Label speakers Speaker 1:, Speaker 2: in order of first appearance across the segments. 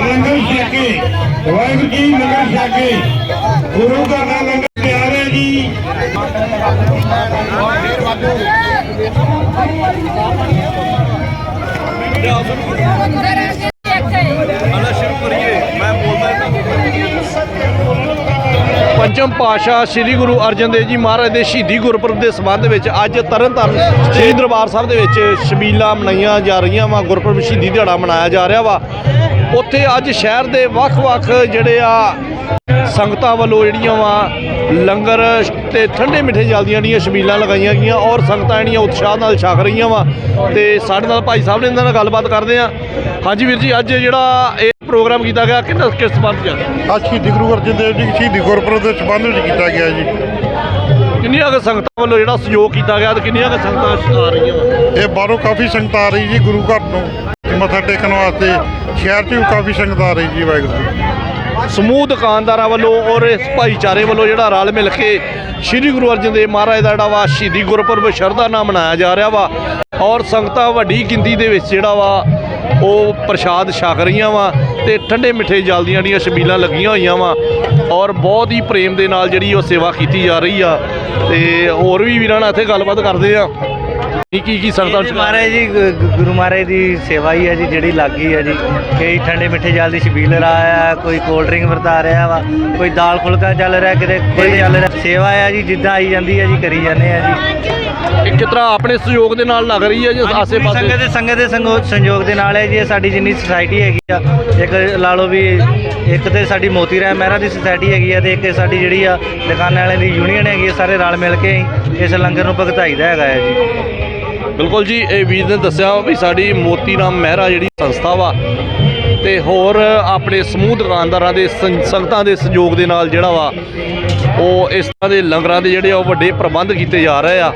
Speaker 1: ਲੰਗਰ ਛਕੇ ਵਾਹਿਗੁਰੂ ਜੀ ਲੰਗਰ ਛਕੇ ਗੁਰੂ ਘਰ ਦਾ ਲੰਗਰ ਤਿਆਰ ਹੈ ਜੀ।
Speaker 2: ਪੰਚਮ ਪਾਸ਼ਾ ਸ੍ਰੀ ਗੁਰੂ ਅਰਜਨ ਦੇਵ ਜੀ ਮਹਾਰਾਜ ਦੇ ਸ਼ਹੀਦੀ ਗੁਰਪੁਰਬ ਦੇ ਸੰਬੰਧ ਵਿੱਚ ਅੱਜ ਤਰਨਤਾਰਨ ਸ੍ਰੀ ਦਰਬਾਰ ਸਾਹਿਬ ਦੇ ਵਿੱਚ ਸ਼ਬੀਲਾ ਮਨਾਈਆਂ ਜਾ ਰਹੀਆਂ ਵਾ, ਗੁਰਪੁਰਬ ਸ਼ਹੀਦੀ ਦਿਹਾੜਾ ਮਨਾਇਆ ਜਾ ਰਿਹਾ ਵਾ। ਉੱਥੇ ਅੱਜ ਸ਼ਹਿਰ ਦੇ ਵੱਖ-ਵੱਖ ਜਿਹੜੇ ਆ ਸੰਗਤਾਂ ਵੱਲੋਂ ਜਿਹੜੀਆਂ ਵਾ, ਲੰਗਰ ਤੇ ਠੰਡੇ ਮਿੱਠੇ ਜਲਦੀਆਂ ਜਿਹੜੀਆਂ ਸ਼ਬੀਲਾਂ ਲਗਾਈਆਂ ਗਈਆਂ ਔਰ ਸੰਗਤਾਂ ਜਿਹੜੀਆਂ ਉਤਸ਼ਾਹ ਨਾਲ ਛਕ ਰਹੀਆਂ ਵਾ। ਤੇ ਸਾਡੇ ਨਾਲ ਭਾਈ ਸਾਹਿਬ ਨੇ ਇਹਨਾਂ ਨਾਲ ਗੱਲਬਾਤ ਕਰਦੇ ਆ। ਹਾਂਜੀ ਵੀਰ ਜੀ, ਅੱਜ ਜਿਹੜਾ ਇਹ ਪ੍ਰੋਗਰਾਮ ਕੀਤਾ ਗਿਆ ਕਿੰਨਾ ਕਿਸ ਸੰਬੰਧ ਚ?
Speaker 1: ਅੱਜ ਸ਼ਹੀਦੀ ਗੁਰੂ ਅਰਜਨ ਦੇਵ ਜੀ ਸ਼ਹੀਦੀ ਗੁਰਪੁਰਬ ਦੇ ਸੰਬੰਧ ਵਿੱਚ ਕੀਤਾ ਗਿਆ ਜੀ।
Speaker 2: ਕਿੰਨੀਆਂ ਕੁ ਸੰਗਤਾਂ ਵੱਲੋਂ ਜਿਹੜਾ ਸਹਿਯੋਗ ਕੀਤਾ ਗਿਆ ਤੇ ਕਿੰਨੀਆਂ ਕੁ ਸੰਗਤਾਂ ਆ ਰਹੀਆਂ? ਵਾ
Speaker 1: ਇਹ ਬਾਹਰੋਂ ਕਾਫੀ ਸੰਗਤ ਆ ਰਹੀ ਜੀ ਗੁਰੂ ਘਰ ਨੂੰ ਮੱਥਾ ਟੇਕਣ ਵਾਸਤੇ। ਸ਼ਹਿਰ 'ਚ ਵੀ ਕਾਫੀ ਸੰਗਤ ਆ ਰਹੀ ਜੀ ਵਾਹਿਗੁਰੂ
Speaker 2: ਸਮੂਹ ਦੁਕਾਨਦਾਰਾਂ ਵੱਲੋਂ ਔਰ ਇਸ ਭਾਈਚਾਰੇ ਵੱਲੋਂ ਜਿਹੜਾ ਰਲ ਮਿਲ ਕੇ ਸ੍ਰੀ ਗੁਰੂ ਅਰਜਨ ਦੇਵ ਮਹਾਰਾਜ ਦਾ ਜਿਹੜਾ ਵਾ ਸ਼ਹੀਦੀ ਗੁਰਪੁਰਬ ਸ਼ਰਧਾ ਨਾਲ ਮਨਾਇਆ ਜਾ ਰਿਹਾ ਵਾ। ਔਰ ਸੰਗਤਾਂ ਵੱਡੀ ਗਿਣਤੀ ਦੇ ਵਿੱਚ ਜਿਹੜਾ ਵਾ ਉਹ ਪ੍ਰਸ਼ਾਦ ਛਕ ਰਹੀਆਂ ਵਾ ਤੇ ਠੰਡੇ ਮਿੱਠੇ ਜਲ ਦੀਆਂ ਜਿਹੜੀਆਂ ਛਬੀਲਾਂ ਲੱਗੀਆਂ ਹੋਈਆਂ ਵਾ ਔਰ ਬਹੁਤ ਹੀ ਪ੍ਰੇਮ ਦੇ ਨਾਲ ਜਿਹੜੀ ਉਹ ਸੇਵਾ ਕੀਤੀ ਜਾ ਰਹੀ ਆ ਤੇ ਹੋਰ ਵੀ ਵੀਰਾਂ ਨਾਲ ਇੱਥੇ ਗੱਲਬਾਤ ਕਰਦੇ ਆ। ਕੀ ਕੀ ਕੀ ਸੰਗਤਾਂ
Speaker 3: ਜੀ ਮਹਾਰਾਜ ਜੀ ਗੁਰੂ ਮਹਾਰਾਜ ਦੀ ਸੇਵਾ ਹੀ ਹੈ ਜੀ, ਜਿਹੜੀ ਲੱਗੀ ਹੈ ਜੀ। ਕਈ ਠੰਡੇ ਮਿੱਠੇ ਜਲ ਦੀ ਛਬੀਲ ਰਾਇਆ ਕੋਈ ਕੋਲਡ ਡਰਿੰਕ ਵਰਤਾ ਰਿਹਾ ਵਾ, ਕੋਈ ਦਾਲ ਫੁਲਕਾ ਚੱਲ ਰਿਹਾ, ਕਿਤੇ ਕੋਈ ਚੱਲ ਰਿਹਾ। ਸੇਵਾ ਹੈ ਜੀ, ਜਿੱਦਾਂ ਆਈ ਜਾਂਦੀ ਹੈ ਜੀ, ਕਰੀ ਜਾਂਦੇ ਆ ਜੀ।
Speaker 2: ਤਰ੍ਹਾਂ ਆਪਣੇ ਸਹਿਯੋਗ ਦੇ ਨਾਲ ਲੱਗ ਰਹੀ ਹੈ ਜੀ ਆਸੇ
Speaker 3: ਸੰਗਤ
Speaker 2: ਪਾਸੇ
Speaker 3: ਦੇ ਸੰਗਤ ਦੇ ਸੰਗੋ- ਸੰਯੋਗ ਦੇ ਨਾਲ ਹੈ ਜੀ ਇਹ ਸਾਡੀ ਜਿੰਨੀ ਸੁਸਾਇਟੀ ਹੈਗੀ ਆ ਇੱਕ ਲਾ ਲਓ ਵੀ ਇੱਕ ਤੇ ਸਾਡੀ ਮੋਤੀ ਰਾਮ ਮਹਿਰਾ ਦੀ ਸੁਸਾਇਟੀ ਹੈਗੀ ਆ ਤੇ ਇੱਕ ਸਾਡੀ ਜਿਹੜੀ ਆ ਦੁਕਾਨਾਂ ਵਾਲਿਆਂ ਦੀ ਯੂਨੀਅਨ ਹੈਗੀ ਆ ਸਾਰੇ ਰਲ ਮਿਲ ਕੇ ਹੀ ਇਸ ਲੰਗਰ ਨੂੰ ਭਗਤਾਈਦਾ ਹੈਗਾ ਹੈ ਜੀ।
Speaker 2: ਬਿਲਕੁਲ ਜੀ ਇਹ ਵੀਰ ਨੇ ਦੱਸਿਆ ਵੀ ਸਾਡੀ ਮੋਤੀ ਰਾਮ ਮਹਿਰਾ ਜਿਹੜੀ ਸੰਸਥਾ ਵਾ ਤੇ ਹੋਰ ਆਪਣੇ ਸਮੂਹ ਦੁਕਾਨਦਾਰਾਂ ਦੇ ਸੰ- ਸੰਗਤਾਂ ਦੇ ਸਹਿਯੋਗ ਦੇ ਨਾਲ ਜਿਹੜਾ ਵਾ ਉਹ ਇਸ ਤਰ੍ਹਾਂ ਦੇ ਲੰਗਰਾਂ ਦੇ ਜਿਹੜੇ ਆ ਉਹ ਵੱਡੇ ਪ੍ਰਬੰਧ ਕੀਤੇ ਜਾ ਰਹੇ ਆ।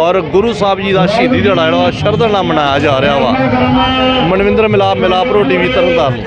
Speaker 2: ਔਰ ਗੁਰੂ ਸਾਹਿਬ ਜੀ ਦਾ ਸ਼ਹੀਦੀ ਦਿਹਾੜਾ ਜਿਹੜਾ ਸ਼ਰਧਾ ਨਾਲ ਮਨਾਇਆ ਜਾ ਰਿਹਾ ਵਾ। ਮਨਵਿੰਦਰ ਮਿਲਾਪ ਮਿਲਾਪ ਰੋ ਟੀਵੀ ਤਰਨਤਾਰਨ।